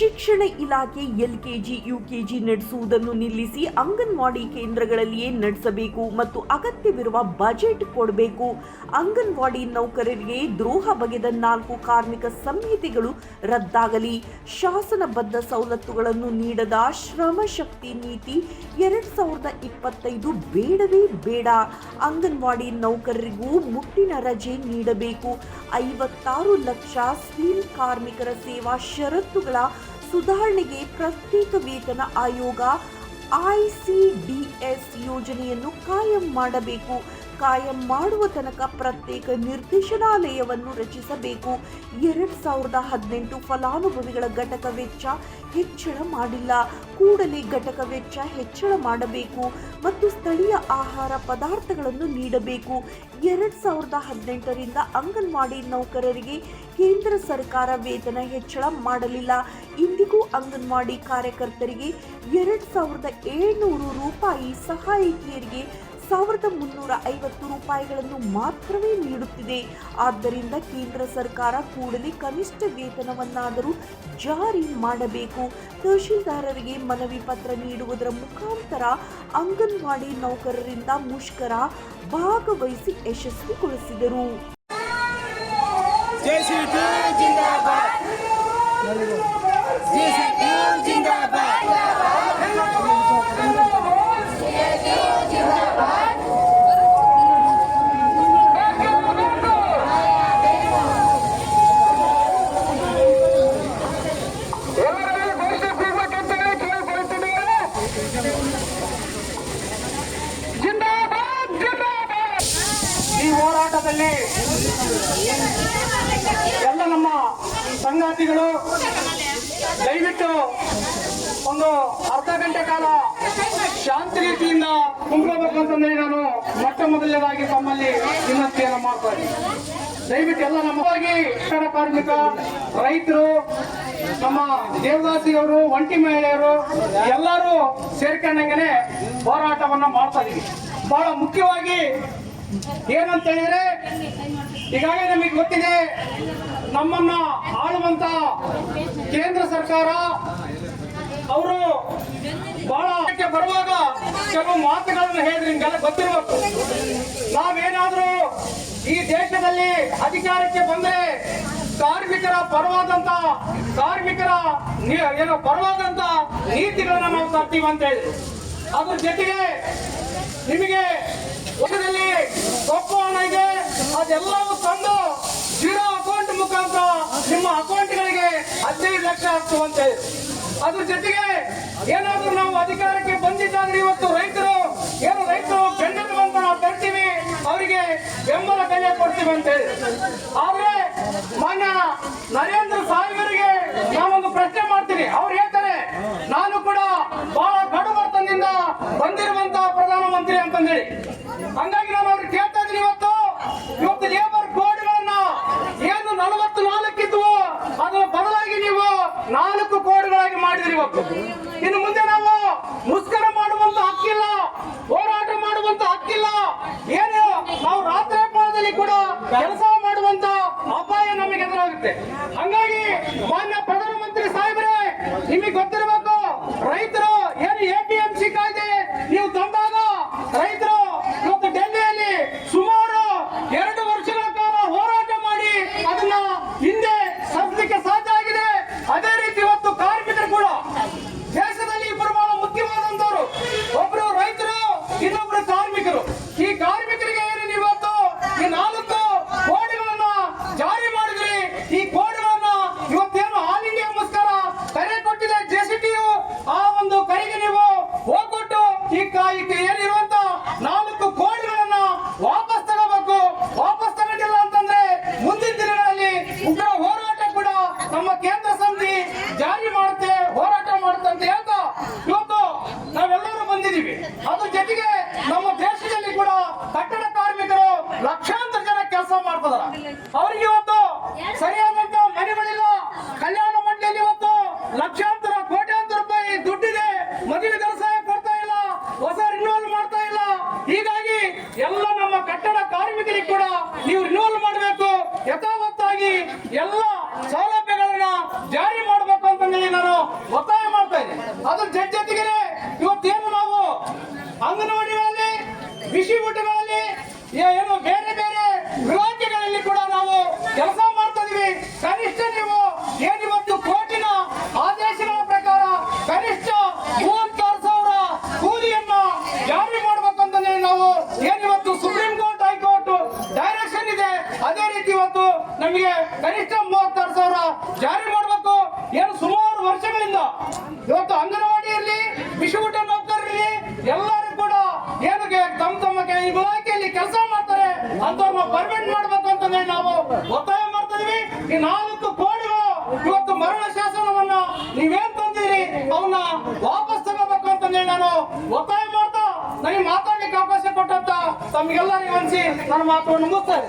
ಶಿಕ್ಷಣ ಇಲಾಖೆ LKG, UKG ನಡೆಸುವುದನ್ನು ನಿಲ್ಲಿಸಿ ಅಂಗನವಾಡಿ ಕೇಂದ್ರಗಳಲ್ಲಿಯೇ ನಡೆಸಬೇಕು ಮತ್ತು ಅಗತ್ಯವಿರುವ ಬಜೆಟ್ ಕೊಡಬೇಕು. ಅಂಗನವಾಡಿ ನೌಕರರಿಗೆ ದ್ರೋಹ ಬಗೆದ ನಾಲ್ಕು ಕಾರ್ಮಿಕ ಸಂಹಿತೆಗಳು ರದ್ದಾಗಲಿ. ಶಾಸನಬದ್ಧ ಸವಲತ್ತುಗಳನ್ನು ನೀಡದ ಶ್ರಮಶಕ್ತಿ ನೀತಿ ಎರಡು ಸಾವಿರದ ಇಪ್ಪತ್ತೈದು ಬೇಡವೇ ಬೇಡ. ಅಂಗನವಾಡಿ ನೌಕರರಿಗೂ ಮುಟ್ಟಿನ ರಜೆ ನೀಡಬೇಕು. ಐವತ್ತಾರು ಲಕ್ಷ ಸ್ಲಿಮ್ ಕಾರ್ಮಿಕರ ಸೇವಾ ಷರತ್ತುಗಳ ಸುಧಾರಣೆಗೆ ಪ್ರತ್ಯೇಕ ವೇತನ ಆಯೋಗ ಐಸಿಡಿಎಸ್ ಯೋಜನೆಯನ್ನು ಕಾಯಂ ಮಾಡಬೇಕು. ಕಾಯಂ ಮಾಡುವ ತನಕ ಪ್ರತ್ಯೇಕ ನಿರ್ದೇಶನಾಲಯವನ್ನು ರಚಿಸಬೇಕು. ಎರಡ್ ಸಾವಿರದ ಹದಿನೆಂಟು ಫಲಾನುಭವಿಗಳ ಘಟಕ ವೆಚ್ಚ ಹೆಚ್ಚಳ ಮಾಡಿಲ್ಲ. ಕೂಡಲೇ ಘಟಕ ವೆಚ್ಚ ಹೆಚ್ಚಳ ಮಾಡಬೇಕು ಮತ್ತು ಸ್ಥಳೀಯ ಆಹಾರ ಪದಾರ್ಥಗಳನ್ನು ನೀಡಬೇಕು. ಎರಡ್ ಸಾವಿರದ ಹದಿನೆಂಟರಿಂದ ಅಂಗನವಾಡಿ ನೌಕರರಿಗೆ ಕೇಂದ್ರ ಸರ್ಕಾರ ವೇತನ ಹೆಚ್ಚಳ ಮಾಡಲಿಲ್ಲ. ಇಂದಿಗೂ ಅಂಗನವಾಡಿ ಕಾರ್ಯಕರ್ತರಿಗೆ ಎರಡ್ ಸಾವಿರದ ಏಳ್ನೂರು ರೂಪಾಯಿ ಸಹಾಯಕಿಯರಿಗೆ ಸಾವಿರದ ಮುನ್ನೂರ ಐವತ್ತು ರೂಪಾಯಿಗಳನ್ನು ಮಾತ್ರವೇ ನೀಡುತ್ತಿದೆ. ಆದ್ದರಿಂದ ಕೇಂದ್ರ ಸರ್ಕಾರ ಕೂಡಲೇ ಕನಿಷ್ಠ ವೇತನವನ್ನಾದರೂ ಜಾರಿ ಮಾಡಬೇಕು. ತಹಶೀಲ್ದಾರರಿಗೆ ಮನವಿ ಪತ್ರ ನೀಡುವುದರ ಮುಖಾಂತರ ಅಂಗನವಾಡಿ ನೌಕರರಿಂದ ಮುಷ್ಕರ ಭಾಗವಹಿಸಿ ಯಶಸ್ವಿಗೊಳಿಸಿದರು. ಹೋರಾಟದಲ್ಲಿ ಎಲ್ಲ ನಮ್ಮ ಸಂಗಾತಿಗಳು ದಯವಿಟ್ಟು ಒಂದು ಅರ್ಧ ಗಂಟೆ ಕಾಲ ಶಾಂತಿ ರೀತಿಯಿಂದ ಕುಂತ್ಕೋಬೇಕು ಅಂತಂದ್ರೆ ನಾನು ಮೊಟ್ಟ ಮೊದಲನೇದಾಗಿ ತಮ್ಮಲ್ಲಿ ವಿನಂತಿಯನ್ನು ಮಾಡ್ತಾ ದಯವಿಟ್ಟು ಎಲ್ಲ ನಮ್ಮವಾಗಿ ಕನ್ನಡ ಕಾರ್ಮಿಕ, ರೈತರು, ನಮ್ಮ ದೇವದಾಸಿಯವರು ಒಂಟಿ ಮಹಿಳೆಯರು, ಎಲ್ಲರೂ ಸೇರ್ಕೊಂಡಂಗೆ ಹೋರಾಟವನ್ನು ಮಾಡ್ತಾ ಇದೀವಿ ಬಹಳ ಮುಖ್ಯವಾಗಿ ಏನಂತ ಹೇಳಿದ್ರೆ, ಈಗಾಗಲೇ ನಮಗೆ ಗೊತ್ತಿದೆ, ನಮ್ಮನ್ನ ಆಳುವಂತ ಕೇಂದ್ರ ಸರ್ಕಾರ, ಅವರು ಬಹಳ ಬರುವಾಗ ಕೆಲವು ಮಾತುಗಳನ್ನು ಹೇಳಿದ್ರೆ ನಿಮ್ಗೆಲ್ಲ ಗೊತ್ತಿರಬೇಕು ನಾವೇನಾದ್ರೂ ಈ ದೇಶದಲ್ಲಿ ಅಧಿಕಾರಕ್ಕೆ ಬಂದ್ರೆ ಕಾರ್ಮಿಕರ ಪರವಾದಂತ, ಕಾರ್ಮಿಕರ ಏನೋ ಪರವಾದಂತ ನೀತಿಗಳನ್ನ ನಾವು ತರ್ತೀವಿ ಅಂತ ಹೇಳಿದ್ರು ಅದ್ರ ಜೊತೆಗೆ ನಿಮಗೆ ವರ್ಷದಲ್ಲಿ ಕಪ್ಪು ಹಣ ಇದೆ ಅದೆಲ್ಲವೂ ತಂದು ಜೀರೋ ಅಕೌಂಟ್ ಮುಖಾಂತರ ನಿಮ್ಮ ಅಕೌಂಟ್ಗಳಿಗೆ ಹದಿನೈದು ಲಕ್ಷ ಆಗ್ತುವಂತೆ ಅದ್ರ ಜೊತೆಗೆ ಏನಾದ್ರೂ ನಾವು ಅಧಿಕಾರಕ್ಕೆ ಬಂದಿದ್ದಾದ್ರೆ ಇವತ್ತು ರೈತರು, ಏನು ರೈತರು ಬೆನ್ನೆಲು ಅಂತ ನಾವು ತರ್ತೀವಿ, ಅವರಿಗೆ ಬೆಂಬಲ ಬೆಲೆ ಕೊಡ್ತೀವಿ ಅಂತ ಹೇಳಿ. ಆದ್ರೆ ಮಾನ್ಯ ನರೇಂದ್ರ ಸಾಹೇಬರಿಗೆ ನಾವೊಂದು ಪ್ರಶ್ನೆ ಮಾಡ್ತೀನಿ. ಅವ್ರು ಹೇಳ್ತಾರೆ, ನಾನು ಕೂಡ ಬಹಳ ಕಡು ಬಂದಿರುವಂತ ಪ್ರಧಾನಮಂತ್ರಿ ಅಂತಂದೇಳಿ. ಹಂಗಾಗಿ ನಾನು ಅವ್ರಿಗೆ ಕೇಳ್ತಾ ಇದ್ದೀನಿ ಇವತ್ತು. ಇವತ್ತು ಲೇಬರ್ ಕೋಡ್ಗಳನ್ನ ಏನು ನಲವತ್ತು ನಾಲ್ಕಿದ್ವು ಅದರ ಬದಲಾಗಿ ನೀವು ನಾಲ್ಕು ಕೋಡ್ಗಳಾಗಿ ಮಾಡಿದ್ರಿ ಇವತ್ತು. ಇನ್ನು ಮುಂದೆ ನಾವು ಮುಷ್ಕರ ಮಾಡುವಂತ ಹಕ್ಕಿಲ್ಲ, ಹೋರಾಟ ಮಾಡುವಂತ ಹಕ್ಕಿಲ್ಲ. ಏನು, ನಾವು ರಾತ್ರಿ ಕಾಲದಲ್ಲಿ ಕೂಡ ಕೆಲಸ ಮಾಡುವಂತ ಅಪಾಯ ನಮಗೆ ಎದುರಾಗುತ್ತೆ. ಹಂಗಾಗಿ ಮಾನ್ಯ ಪ್ರಧಾನಮಂತ್ರಿ ಸಾಹೇಬ್ರೆ ನಿಮಗೆ ಗೊತ್ತಿರಬೇಕು ರೈತರು ಏನು ಎಪಿಎಂಸಿ ಕಾಯ್ದೆ ನೀವು ತಂದಾಗ ರೈತರು ಇವತ್ತು ಡೆಲ್ಲಿಯಲ್ಲಿ ಸುಮಾರು ಎರಡು ವರ್ಷಗಳ ಕಾಲ ಹೋರಾಟ ಮಾಡಿ ಅದನ್ನ ಹಿಂದೆ ಸರಿಸಲಿಕ್ಕೆ ಸಾಧ್ಯ ಆಗಿದೆ ಅದೇ ರೀತಿ ಇವತ್ತು ಕಾರ್ಮಿಕರು ಕೂಡ ದೇಶದಲ್ಲಿ ಇಬ್ಬರು ಬಹಳ ಮುಖ್ಯವಾದಂತವರು ಒಬ್ರು ರೈತರು ಇನ್ನೊಬ್ರು ಕಾರ್ಮಿಕರು ಈ ಕಾರ್ಮಿಕರಿಗೆ ಏನು ನೀವು ಇವತ್ತು ಈ ನಾಲ್ಕು ಕೋಡ್ಗಳನ್ನ ಜಾರಿ ಮಾಡಿದ್ರಿ ಈ ಕೋಡ್ಗಳನ್ನ ಇವತ್ತೇನು ಆಲ್ ಇಂಡಿಯಾ ಮುಸ್ಕರ ಕರೆ ಕೊಟ್ಟಿದೆ ಜೆಸಿಟಿಯು ಆ ಒಂದು ಕರೆಗೆ ನೀವು ಹೋಗ್ಕೊಟ್ಟು ಈ ಕಾ- ಈ ಏನಿರುವಂತ ನಾಲ್ಕು ಕೋಡ್ಗಳನ್ನ ವಾಪಸ್ ತಗೋಬೇಕು ವಾಪಸ್ ತಗೊಂಡಿಲ್ಲ ಅಂತಂದ್ರೆ ಮುಂದಿನ ದಿನಗಳಲ್ಲಿ ಉಗ್ರ ಹೋರಾಟ ಕೂಡ ನಮ್ಮ ಕೇಂದ್ರ ಸಮಿತಿ ಜಾರಿ ಮಾಡುತ್ತೆ ಹೋರಾಟ ಮಾಡುತ್ತೆ ಅಂತ ಹೇಳ್ತಾ ಇವತ್ತು ನಾವೆಲ್ಲರೂ ಬಂದಿದ್ದೀವಿ ಅದ್ರ ಜೊತೆಗೆ ನಮ್ಮ ದೇಶದಲ್ಲಿ ಕೂಡ ಕಟ್ಟಡ ಕಾರ್ಮಿಕರು ಲಕ್ಷಾಂತರ ಜನ ಕೆಲಸ ಮಾಡ್ತಿದಾರ ಅವ್ರಿಗೆ ಇವತ್ತು ಸರಿಯಾದಂತ ಮನೆಗಳಿಲ್ಲ. ಕಲ್ಯಾಣ ಮಂಡಳಿಯಲ್ಲಿ ಇವತ್ತು ಲಕ್ಷಾಂತರ, ಕೋಟ್ಯಾಂತರ ರೂಪಾಯಿ ದುಡ್ಡಿದೆ. ಮದುವೆ ದರ್ಶನ ಕೊಡ್ತಾ ಇಲ್ಲ. ಹೊಸ ರಿನ್ಯೂವಲ್ ಮಾಡ್ತಾ ಇಲ್ಲ. ಹೀಗಾಗಿ ಎಲ್ಲ ನಮ್ಮ ಕಟ್ಟಡ ಕಾರ್ಮಿಕರಿಗೆ ಕೂಡ ನೀವು ರಿನ್ಯೂವಲ್ ಮಾಡಬೇಕು. ಯಥಾವತ್ತಾಗಿ ಎಲ್ಲ ಇವತ್ತು ನಮಗೆ ಕನಿಷ್ಠ ಮೂವತ್ತಾರು ಸಾವಿರ ಜಾರಿ ಮಾಡಬೇಕು. ಏನು ಸುಮಾರು ವರ್ಷಗಳಿಂದ ಇವತ್ತು ಅಂಗನವಾಡಿ ಇರಲಿ ಊಟ ಇರಲಿ ಎಲ್ಲರೂ ಕೂಡ ಏನಕ್ಕೆ ತಮ್ಮ ತಮ್ಮ ಇಲಾಖೆಯಲ್ಲಿ ಕೆಲಸ ಮಾಡ್ತಾರೆ ಅಂತವ್ರನ್ನ ಪರ್ಮಿಟ್ ಮಾಡ್ಬೇಕು ಅಂತಂದ್ರೆ ನಾವು ಒತ್ತಾಯ ಮಾಡ್ತಾ ಈ ನಾಲ್ಕು ಕೋಡಿಗಳು ಇವತ್ತು ಮರಣ ಶಾಸನವನ್ನ ನೀವೇನ್ ತಂದಿರಿ ಅವನ್ನ ವಾಪಸ್ ತಗೋಬೇಕು ಅಂತಂದ್ರೆ ನಾನು ಒತ್ತಾಯ ಮಾಡ್ತಾ, ನನಗೆ ಮಾತಾಡ್ಲಿಕ್ಕೆ ಅವಕಾಶ ಕೊಟ್ಟಂತ ತಮ್ಗೆಲ್ಲರಿಗೂ ಅನಿಸಿ ನನ್ನ ಮಾತನ್ನು ಮುಗಿಸ್ತಾರೆ